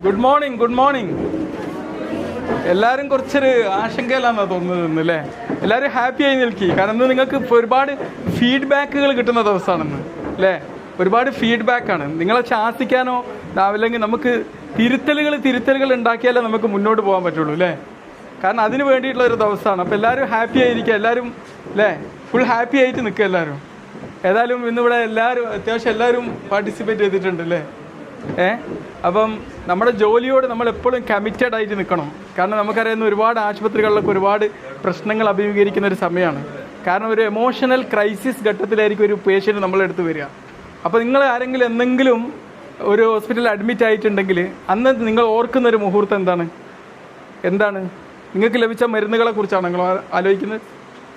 Good morning good morning എല്ലാവരും കുറച്ചൊരു ആശങ്കയിലാണ് തോന്നുന്നത് ഇന്ന് അല്ലേ എല്ലാവരും ഹാപ്പി ആയി നിൽക്കി. കാരണം ഇന്ന് നിങ്ങൾക്ക് ഒരുപാട് ഫീഡ്ബാക്കുകൾ കിട്ടുന്ന ദിവസമാണെന്ന് അല്ലേ? ഒരുപാട് ഫീഡ്ബാക്കാണ് നിങ്ങളെ ശാസിക്കാനോ അല്ലെങ്കിൽ നമുക്ക് തിരുത്തലുകൾ തിരുത്തലുകൾ ഉണ്ടാക്കിയാലേ നമുക്ക് മുന്നോട്ട് പോകാൻ പറ്റുള്ളൂ അല്ലേ? കാരണം അതിന് വേണ്ടിയിട്ടുള്ള ഒരു ദിവസമാണ് അപ്പോൾ എല്ലാവരും ഹാപ്പി ആയിരിക്കുക. എല്ലാവരും അല്ലേ? ഫുൾ ഹാപ്പി ആയിട്ട് നിൽക്കുക എല്ലാവരും ഏതായാലും ഇന്നിവിടെ എല്ലാവരും അത്യാവശ്യം എല്ലാവരും പാർട്ടിസിപ്പേറ്റ് ചെയ്തിട്ടുണ്ട് അല്ലേ? ഏ? അപ്പം നമ്മുടെ ജോലിയോട് നമ്മൾ എപ്പോഴും കമ്മിറ്റഡ് ആയിട്ട് നിൽക്കണം. കാരണം നമുക്കറിയാവുന്ന ഒരുപാട് ആശുപത്രികളിലൊക്കെ ഒരുപാട് പ്രശ്നങ്ങൾ അഭിമുഖീകരിക്കുന്ന ഒരു സമയമാണ്. കാരണം ഒരു എമോഷണൽ ക്രൈസിസ് ഘട്ടത്തിലായിരിക്കും ഒരു പേഷ്യന്റ് നമ്മളെടുത്ത് വരിക. അപ്പോൾ നിങ്ങൾ ആരെങ്കിലും എന്തെങ്കിലും ഒരു ഹോസ്പിറ്റലിൽ അഡ്മിറ്റ് ആയിട്ടുണ്ടെങ്കിൽ അന്ന് നിങ്ങൾ ഓർക്കുന്ന ഒരു മുഹൂർത്തം എന്താണ്? എന്താണ്? നിങ്ങൾക്ക് ലഭിച്ച മരുന്നുകളെ കുറിച്ചാണോ നിങ്ങൾ ആലോചിക്കുന്നത്?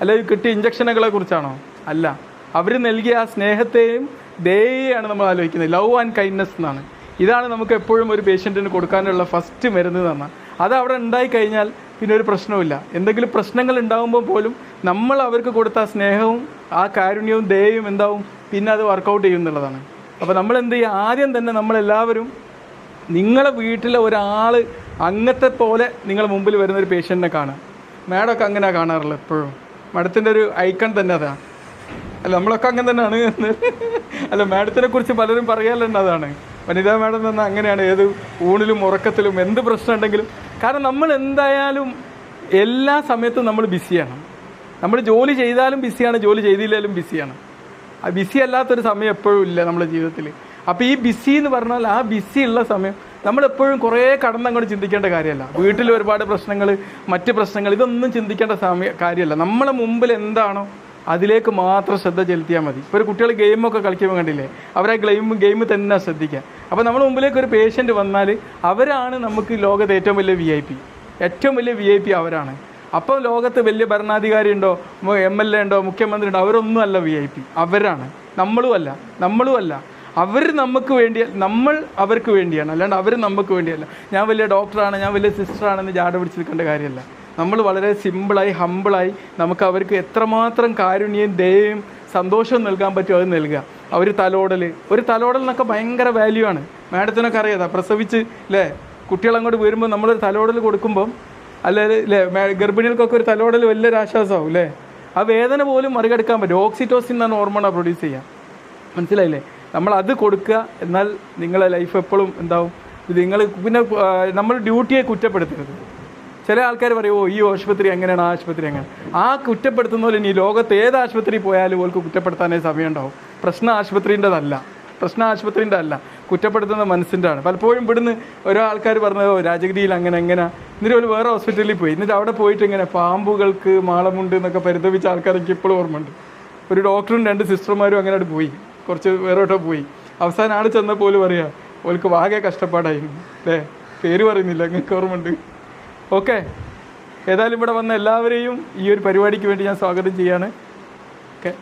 അല്ലെങ്കിൽ കിട്ടിയ ഇഞ്ചക്ഷനുകളെ കുറിച്ചാണോ? അല്ല. അവർ നൽകിയ ആ സ്നേഹത്തെയും ദയയാണ് നമ്മൾ ആലോചിക്കുന്നത്. ലവ് ആൻഡ് കൈൻഡ്നെസ് എന്നാണ്. ഇതാണ് നമുക്ക് എപ്പോഴും ഒരു പേഷ്യന്റിന് കൊടുക്കാനുള്ള ഫസ്റ്റ് മരുന്ന് തന്നെ അത് അവിടെ ഉണ്ടായി കഴിഞ്ഞാൽ പിന്നെ ഒരു പ്രശ്നവുമില്ല. എന്തെങ്കിലും പ്രശ്നങ്ങൾ ഉണ്ടാകുമ്പോൾ പോലും നമ്മൾ അവർക്ക് കൊടുത്ത സ്നേഹവും ആ കാരുണ്യവും ദയയും എന്താവും? പിന്നെ അത് വർക്കൗട്ട് ചെയ്യും എന്നുള്ളതാണ്. അപ്പോൾ നമ്മൾ എന്ത് ചെയ്യുക? ആദ്യം തന്നെ നമ്മളെല്ലാവരും നിങ്ങളെ വീട്ടിലെ ഒരാൾ അങ്ങത്തെ പോലെ നിങ്ങൾ മുമ്പിൽ വരുന്ന ഒരു പേഷ്യന്റിനെ കാണുക. മാഡമൊക്കെ അങ്ങനെ കാണാറുള്ളത് എപ്പോഴും. മാഡത്തിന്റെ ഒരു ഐക്കൺ തന്നെ അതാണ് അല്ല നമ്മളൊക്കെ അങ്ങനെ തന്നെയാണ്. അല്ല മാഡത്തിനെ കുറിച്ച് പലരും പറയാറുണ്ട് അതാണ്. വനിതാ മാഡം എന്ന് പറഞ്ഞാൽ അങ്ങനെയാണ്. ഏത് ഊണിലും ഉറക്കത്തിലും എന്ത് പ്രശ്നം ഉണ്ടെങ്കിലും കാരണം നമ്മൾ എന്തായാലും എല്ലാ സമയത്തും നമ്മൾ ബിസിയാണ്. നമ്മൾ ജോലി ചെയ്താലും ബിസിയാണ് ജോലി ചെയ്തില്ലാലും ബിസിയാണ്. ആ ബിസി അല്ലാത്തൊരു സമയം എപ്പോഴും ഇല്ല നമ്മുടെ ജീവിതത്തിൽ അപ്പോൾ ഈ ബിസി എന്ന് പറഞ്ഞാൽ ആ ബിസി ഉള്ള സമയം നമ്മളെപ്പോഴും കുറേ കടന്നങ്ങോട്ട് ചിന്തിക്കേണ്ട കാര്യമല്ല. വീട്ടിൽ ഒരുപാട് പ്രശ്നങ്ങൾ മറ്റ് പ്രശ്നങ്ങൾ ഇതൊന്നും ചിന്തിക്കേണ്ട സമയ കാര്യമല്ല. നമ്മളെ മുമ്പിൽ എന്താണോ അതിലേക്ക് മാത്രം ശ്രദ്ധ ചെലുത്തിയാൽ മതി. ഇപ്പോൾ ഒരു കുട്ടികൾ ഗെയിമൊക്കെ കളിക്കുമ്പോൾ കണ്ടില്ലേ അവരാ ഗെയിം ഗെയിം തന്നെ ശ്രദ്ധിക്കുക അപ്പോൾ നമ്മൾ മുമ്പിലേക്ക് ഒരു പേഷ്യന്റ് വന്നാൽ അവരാണ് നമുക്ക് ലോകത്ത് ഏറ്റവും വലിയ വി ഐ പി ഏറ്റവും വലിയ വി ഐ പി അവരാണ്. അപ്പോൾ ലോകത്ത് വലിയ ഭരണാധികാരി ഉണ്ടോ? എം എൽ എ ഉണ്ടോ? മുഖ്യമന്ത്രി ഉണ്ടോ? അവരൊന്നും അല്ല വി ഐ പി അവരാണ്. നമ്മളും അല്ല. നമ്മളും അല്ല. അവർ നമുക്ക് വേണ്ടി നമ്മൾ അവർക്ക് വേണ്ടിയാണ്. അല്ലാണ്ട് അവർ നമുക്ക് വേണ്ടിയല്ല. ഞാൻ വലിയ ഡോക്ടറാണ് ഞാൻ വലിയ സിസ്റ്ററാണെന്ന് ജാട പിടിച്ച് കാര്യമല്ല. നമ്മൾ വളരെ സിമ്പിളായി ഹമ്പിളായി നമുക്ക് അവർക്ക് എത്രമാത്രം കാരുണ്യം ദയയും സന്തോഷം നൽകാൻ പറ്റുമോ അത് നൽകുക. അവർ തലോടൽ ഒരു തലോടൽ എന്നൊക്കെ ഭയങ്കര വാല്യൂ ആണ്. മാഡത്തിനൊക്കെ അറിയാതാ പ്രസവിച്ച് അല്ലേ കുട്ടികൾ അങ്ങോട്ട് വരുമ്പോൾ നമ്മളൊരു തലോടൽ കൊടുക്കുമ്പം അല്ലാതെ അല്ലേ ഗർഭിണികൾക്കൊക്കെ ഒരു തലോടൽ വലിയൊരു ആശ്വാസമാവും അല്ലേ ആ വേദന പോലും മറികടക്കാൻ പറ്റും. ഓക്സിറ്റോസിൻ എന്നാണ് ഹോർമോണ പ്രൊഡ്യൂസ് ചെയ്യുക മനസ്സിലായില്ലേ? നമ്മൾ അത് കൊടുക്കുക എന്നാൽ നിങ്ങളെ ലൈഫ് എപ്പോഴും എന്താവും? നിങ്ങൾ പിന്നെ നമ്മൾ ഡ്യൂട്ടിയെ കുറ്റപ്പെടുത്തരുത്. ചില ആൾക്കാർ പറയും ഓ ഈ ആശുപത്രി എങ്ങനെയാണ്? ആ ആശുപത്രി എങ്ങനെ? ആ കുറ്റപ്പെടുത്തുന്ന പോലെ ഇനി ലോകത്ത് ഏത് ആശുപത്രി പോയാലും ഓൾക്ക് കുറ്റപ്പെടുത്താനേ സമയം ഉണ്ടാവും പ്രശ്നം ആശുപത്രീന്റെതല്ല. പ്രശ്നം ആശുപത്രീന്റെ അല്ല കുറ്റപ്പെടുത്തുന്ന മനസ്സിന്റെ ആണ് പലപ്പോഴും ഇവിടുന്ന് ഓരോ ആൾക്കാർ പറഞ്ഞത് "ഓ, രാജഗിരിയിൽ അങ്ങനെ എങ്ങനെ എന്നിട്ട് ഒരു വേറെ ഹോസ്പിറ്റലിൽ പോയി. എന്നിട്ട് അവിടെ പോയിട്ട് ഇങ്ങനെ പാമ്പുകൾക്ക് മാളമുണ്ട് എന്നൊക്കെ പരിതപിച്ച ആൾക്കാർ എനിക്ക് ഇപ്പോഴും ഓർമ്മയുണ്ട്. ഒരു ഡോക്ടറും രണ്ട് സിസ്റ്റർമാരും അങ്ങനെ അവിടെ പോയി. കുറച്ച് വേറോട്ടോ പോയി. അവസാനം ആൾ ചെന്നപ്പോൾ പറയാ ഓൾക്ക് വാകെ കഷ്ടപ്പാടായിരുന്നു അല്ലേ പേര് പറയുന്നില്ല. അങ്ങനെ ഓർമ്മയുണ്ട്. ഓക്കെ. ഏതായാലും ഇവിടെ വന്ന എല്ലാവരെയും ഈ ഒരു പരിപാടിക്ക് വേണ്ടി ഞാൻ സ്വാഗതം ചെയ്യാണ്. ഓക്കെ.